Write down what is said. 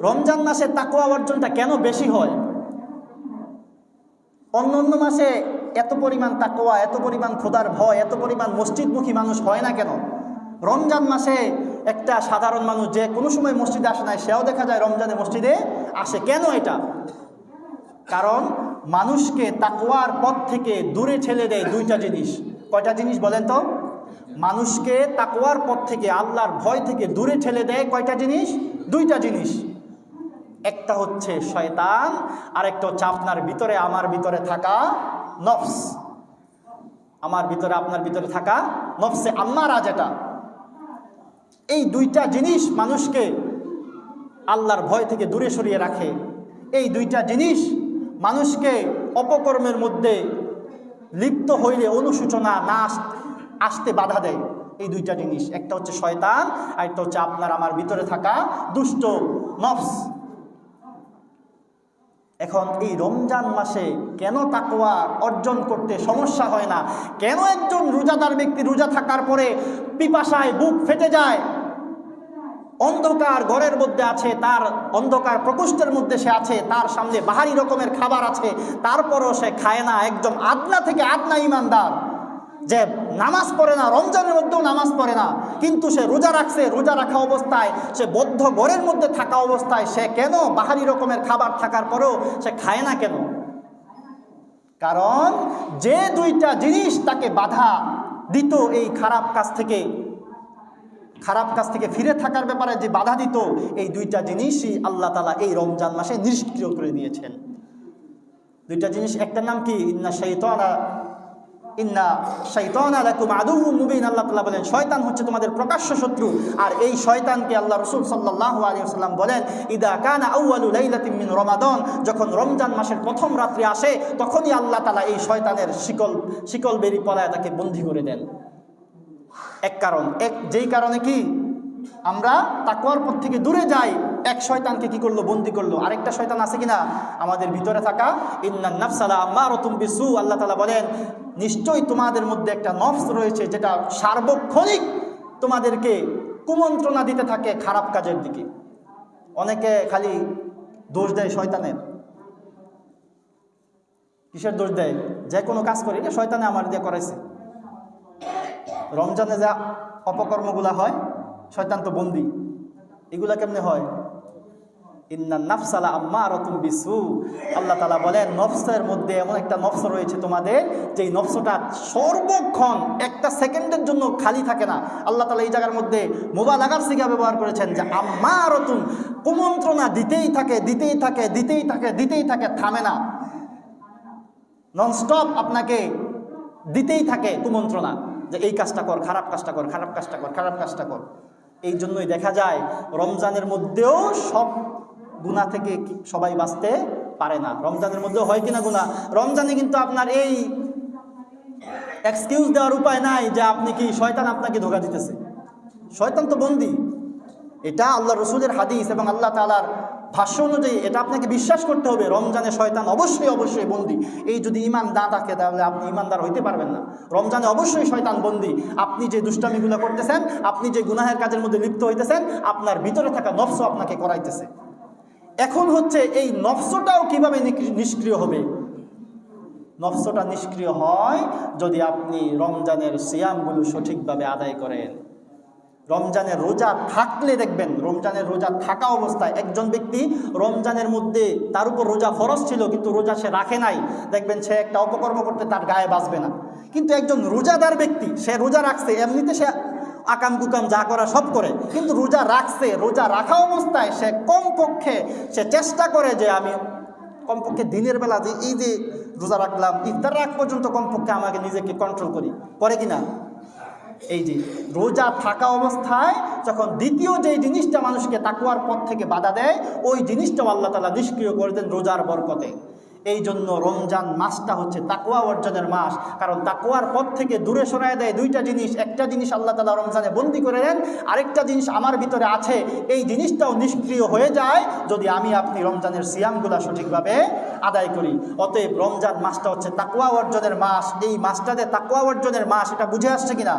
রমজান মাসে তাকুয়া অর্জনটা কেন বেশি হয়? অন্য অন্য মাসে এত পরিমাণ তাকোয়া এত পরিমাণ খোদার ভয়, এত পরিমাণ মসজিদমুখী মানুষ হয় না কেন? রমজান মাসে একটা সাধারণ মানুষ যে কোনো সময় মসজিদে আসে না সেও দেখা যায় রমজানে মসজিদে আসে। কেন এটা? কারণ মানুষকে তাকোয়ার পথ থেকে দূরে ঠেলে দেয় দুইটা জিনিস। কয়টা জিনিস বলেন তো? মানুষকে তাকোয়ার পথ থেকে, আল্লাহর ভয় থেকে দূরে ঠেলে দেয় কয়টা জিনিস? দুইটা জিনিস। একটা হচ্ছে শয়তান আর একটা হচ্ছে আপনার ভিতরে, আমার ভিতরে থাকা নফস। আমার ভিতরে, আপনার ভিতরে থাকা নফসে। আম্মারা যেটা এই দুইটা জিনিস মানুষকে আল্লাহর ভয় থেকে দূরে সরিয়ে রাখে। এই দুইটা জিনিস মানুষকে অপকর্মের মধ্যে লিপ্ত হইলে অনুসূচনা না আসতে বাধা দেয়। এই দুইটা জিনিস। একটা হচ্ছে শয়তান আর একটা হচ্ছে আপনার, আমার ভিতরে থাকা দুষ্ট নফস। এখন এই রমজান মাসে কেন তাকোয়া অর্জন করতে সমস্যা হয় না? কেন একজন রোজাদার ব্যক্তি রোজা থাকার পরে পিপাসায় বুক ফেটে যায়? অন্ধকার ঘরের মধ্যে আছে, তার অন্ধকার প্রকোষ্ঠের মধ্যে সে আছে, তার সামনে বাহারি রকমের খাবার আছে, তারপরও সে খায় না। একদম আদনা থেকে আদনা ইমানদার। যে নামাজ পড়ে না, রমজানের মধ্যেও নামাজ পড়ে না, কিন্তু সে রোজা রাখছে, রোজা রাখা অবস্থায়, সে বদ্ধ ঘরের মধ্যে থাকা অবস্থায়, সে কেন বাহারি রকমের খাবার থাকার পরেও সে খায় না কেন? কারণ যে দুইটা জিনিস তাকে বাধা দিত এই খারাপ কাজ থেকে, খারাপ কাজ থেকে ফিরে থাকার ব্যাপারে যে বাধা দিত, এই দুইটা জিনিসই আল্লাহ তালা এই রমজান মাসে নিষ্ক্রিয় করে দিয়েছেন। দুইটা জিনিস, একটার নাম কি? না ইন্না শৈতানা ইন্না শৈতানা লাকুম আদু মুবিন, আল্লাহ তালা বলেন, শয়তান হচ্ছে তোমাদের প্রকাশ্য শত্রু। আর এই শয়তানকে আল্লাহ রসুল সাল্লাহ আলিয়াল্লাম বলেন, ইদা কানা আউয়ালু রমাদন মিন রমাদান যখন রমজান মাসের প্রথম রাত্রি আসে, তখনই আল্লাহ তালা এই শয়তানের শিকল শিকল বেরি পলায় তাকে বন্দি করে দেন। এক কারণ, এক, যেই কারণে কি? আমরা তাকুয়ার পথ থেকে দূরে যাই, এক শয়তানকে কি করল? বন্দি করল। আরেকটা শয়তান আছে কিনা? আমাদের ভিতরে থাকা। ইন্নান নাফসালা আম্মার বিসু, আল্লাহ তালা বলেন, নিশ্চয়ই তোমাদের মধ্যে একটা নফস রয়েছে যেটা সার্বক্ষণিক তোমাদেরকে কুমন্ত্রণা দিতে থাকে খারাপ কাজের দিকে। অনেকে খালি দোষ দেয় শয়তানের। কিসের দোষ দেয়? যে কোনো কাজ করি এটা শয়তানে আমার দিয়ে করাইছে। রমজানে যা অপকর্মগুলা হয় শয়তান তো বন্দি। এগুলা কেমনে হয়? ইন্না নাফসালা আম্মা রতুম বিসু। আল্লাহ তালা বলেন, নফসের মধ্যে এমন একটা নফস রয়েছে তোমাদের যে এই নফসটা সর্বক্ষণ একটা সেকেন্ডের জন্য খালি থাকে না। আল্লাহ তালা এই জায়গার মধ্যে মোবাইল আগার সিগা ব্যবহার করেছেন যে আম্মা রতুম কুমন্ত্রণা দিতেই থাকে দিতেই থাকে দিতেই থাকে দিতেই থাকে, থামে না। ননস্টপ আপনাকে দিতেই থাকে কুমন্ত্রণা যে এই কাজটা কর, খারাপ কাজটা কর, খারাপ কাজটা কর, খারাপ কাজটা কর। এই জন্যই দেখা যায়, রমজানের মধ্যেও সব গুণা থেকে সবাই বাঁচতে পারে না। রমজানের মধ্যেও হয় কিনা গুণা রমজানে কিন্তু আপনার এই এক্সকিউজ দেওয়ার উপায় নাই যে আপনি কি শয়তান আপনাকে ধোকা দিতেছে। শয়তান তো বন্দি। এটা আল্লাহ রসুলের হাদিস এবং আল্লাহ তালার ভাষ্য অনুযায়ী এটা আপনাকে বিশ্বাস করতে হবে, রমজানে শয়তান অবশ্যই অবশ্যই বন্দি। এই যদি ইমান না থাকে তাহলে আপনি ইমানদার হইতে পারবেন না। রমজানে অবশ্যই শয়তান বন্দি। আপনি যে দুষ্টামিগুলো করতেছেন, আপনি যে গুনাহের কাজের মধ্যে লিপ্ত হইতেছেন, আপনার ভিতরে থাকা নফস আপনাকে করাইতেছে। এখন হচ্ছে এই নফসটাও কীভাবে নিষ্ক্রিয় হবে? নফসটা নিষ্ক্রিয় হয় যদি আপনি রমজানের সিয়ামগুলো সঠিকভাবে আদায় করেন। রমজানের রোজা থাকলে দেখবেন রমজানের রোজা থাকা অবস্থায় একজন ব্যক্তি রমজানের মধ্যে তার উপর রোজা ফরজ ছিল, কিন্তু রোজা সে রাখে নাই। দেখবেন সে একটা অপকর্ম করতে তার গায়ে বাঁচবে না। কিন্তু একজন রোজাদার ব্যক্তি, সে রোজা রাখছে, এমনিতে সে আকাম কুকাম যা করা সব করে, কিন্তু রোজা রাখছে, রোজা রাখা অবস্থায় সে কমপক্ষে সে চেষ্টা করে যে আমি কমপক্ষে দিনের বেলা যে এই যে রোজা রাখলাম ইফতার রাখ পর্যন্ত কমপক্ষে আমাকে নিজেকে কন্ট্রোল করি। করে কিনা এই যে রোজা থাকা অবস্থায় যখন দ্বিতীয় যে জিনিসটা মানুষকে তাকুয়ার পথ থেকে বাধা দেয়, ওই জিনিসটাও আল্লাহ তালা নিষ্ক্রিয় করে দেন রোজার বরকতে। এই জন্য রমজান মাসটা হচ্ছে তাকুয়া অর্জনের মাস। কারণ তাকুয়ার পথ থেকে দূরে সরায় দেয় দুইটা জিনিস। একটা জিনিস আল্লাহ তালা রমজানে বন্দি করে দেন, আরেকটা জিনিস আমার ভিতরে আছে। এই জিনিসটাও নিষ্ক্রিয় হয়ে যায় যদি আমি আপনি রমজানের সিয়ামগুলা সঠিকভাবে আদায় করি। অতএব রমজান মাসটা হচ্ছে তাকুয়া অর্জনের মাস। এই মাসটাতে তাকুয়া অর্জনের মাস, এটা বুঝে আসছে কিনা?